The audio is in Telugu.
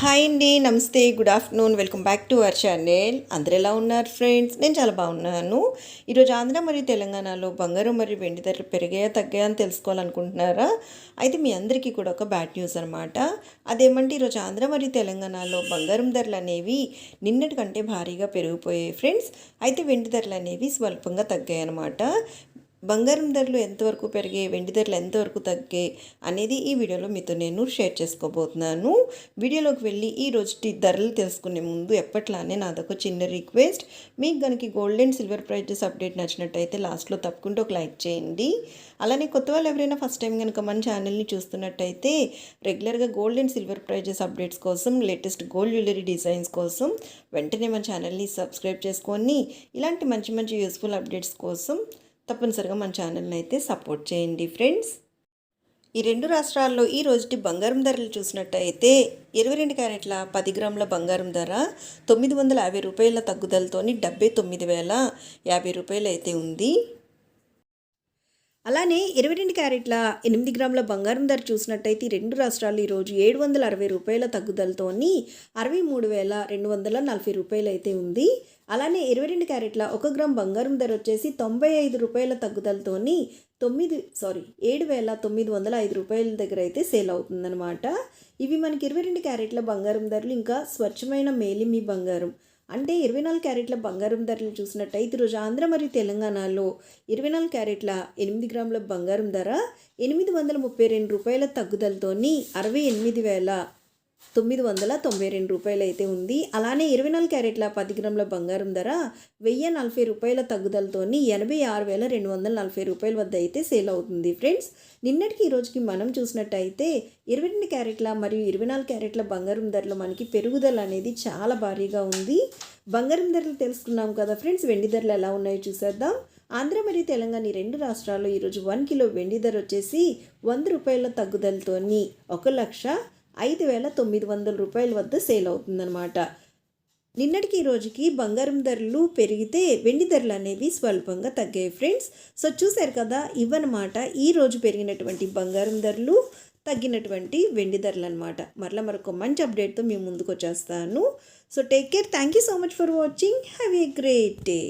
హాయ్ అండి నమస్తే good afternoon welcome back to our channel. అందరు ఎలా ఉన్నారు ఫ్రెండ్స్? నేను చాలా బాగున్నాను. ఈరోజు ఆంధ్ర మరియు తెలంగాణలో బంగారం మరియు వెండి ధరలు పెరిగాయా తగ్గాయా అని తెలుసుకోవాలనుకుంటున్నారా? అయితే మీ అందరికీ కూడా ఒక బ్యాడ్ న్యూస్ అనమాట అదేమంటే ఈరోజు ఆంధ్ర మరియు తెలంగాణలో బంగారం ధరలు అనేవి నిన్నటి కంటే భారీగా పెరిగిపోయాయి ఫ్రెండ్స్. అయితే వెండి ధరలు అనేవి స్వల్పంగా తగ్గాయి అనమాట బంగారం ధరలు ఎంతవరకు పెరిగాయి వెండి ధరలు ఎంతవరకు తగ్గాయి అనేది ఈ వీడియోలో మీతో నేను షేర్ చేసుకోబోతున్నాను. వీడియోలోకి వెళ్ళి ఈ రోజు ధరలు తెలుసుకునే ముందు ఎప్పట్లానే నాదొక చిన్న రిక్వెస్ట్. మీకు కనుక gold and silver prices update నచ్చినట్టయితే లాస్ట్లో తప్పకుండా ఒక లైక్ చేయండి. అలానే కొత్త వాళ్ళు ఎవరైనా ఫస్ట్ టైం కనుక మన ఛానల్ని చూస్తున్నట్టయితే రెగ్యులర్గా gold and silver prices updates కోసం లేటెస్ట్ గోల్డ్ జ్యువెలరీ డిజైన్స్ కోసం వెంటనే మన ఛానల్ని సబ్స్క్రైబ్ చేసుకొని ఇలాంటి మంచి మంచి యూస్ఫుల్ అప్డేట్స్ కోసం తప్పనిసరిగా మన ఛానల్ని అయితే సపోర్ట్ చేయండి ఫ్రెండ్స్. ఈ రెండు రాష్ట్రాల్లో ఈ రోజుటి బంగారం ధరలు చూసినట్టయితే ఇరవై రెండు క్యారెట్ల పది గ్రాముల బంగారం ధర తొమ్మిది వందల యాభై రూపాయల తగ్గుదలతోని డెబ్బై తొమ్మిది వేల యాభై రూపాయలు అయితే ఉంది. అలానే ఇరవై రెండు క్యారెట్ల ఎనిమిది గ్రాముల బంగారం ధర చూసినట్టయితే రెండు రాష్ట్రాలు ఈరోజు ఏడు వందల అరవై రూపాయల తగ్గుదలతోని అరవై మూడు వేల రెండు వందల నలభై రూపాయలు అయితే ఉంది. అలానే ఇరవై రెండు క్యారెట్ల ఒక గ్రామ్ బంగారం ధర వచ్చేసి తొంభై ఐదు రూపాయల తగ్గుదలతోని తొమ్మిది సారీ ఏడు వేల తొమ్మిది వందల ఐదు రూపాయల దగ్గర అయితే సేల్ అవుతుందన్నమాట. ఇవి మనకి ఇరవై రెండు క్యారెట్ల బంగారం ధరలు ఇంకా స్వచ్ఛమైన మేలిమి బంగారం. అంటే ఇరవై నాలుగు క్యారెట్ల బంగారం ధరలు చూసినట్టయితే ఈరోజు ఆంధ్ర మరియు తెలంగాణలో ఇరవై నాలుగు క్యారెట్ల ఎనిమిది గ్రాముల బంగారం ధర ఎనిమిది వందల ముప్పై రెండు రూపాయల తగ్గుదలతోని అరవై ఎనిమిది వేల తొమ్మిది వందల తొంభై రెండు రూపాయలు అయితే ఉంది. అలానే ఇరవై నాలుగు క్యారెట్ల పది గ్రాముల బంగారం ధర వెయ్యి నలభై రూపాయల తగ్గుదలతోని ఎనభై ఆరు వేల రెండు వందల నలభై రూపాయల వద్ద అయితే సేల్ అవుతుంది ఫ్రెండ్స్. నిన్నటికి ఈ రోజుకి మనం చూసినట్టయితే ఇరవై రెండు క్యారెట్ల మరియు ఇరవై నాలుగు క్యారెట్ల బంగారం ధరలు మనకి పెరుగుదల అనేది చాలా భారీగా ఉంది. బంగారం ధరలు తెలుసుకున్నాం కదా ఫ్రెండ్స్ వెండి ధరలు ఎలా ఉన్నాయో చూసేద్దాం. ఆంధ్ర మరియు తెలంగాణ ఈ రెండు రాష్ట్రాల్లో ఈరోజు వన్ కిలో వెండి ధర వచ్చేసి వంద రూపాయల తగ్గుదలతోని ఒక లక్ష ఐదు వేల తొమ్మిది వందల రూపాయల వద్ద సేల్ అవుతుందన్నమాట. నిన్నటికి ఈ రోజుకి బంగారం ధరలు పెరిగితే వెండి ధరలు అనేవి స్వల్పంగా తగ్గాయి ఫ్రెండ్స్. సో చూశారు కదా ఇవన్నమాట ఈ రోజు పెరిగినటువంటి బంగారం ధరలు తగ్గినటువంటి వెండి ధరలు అనమాట మరలా మరొక మంచి అప్డేట్తో మేము ముందుకు వచ్చేస్తాను. So take care thank you so much for watching have a great day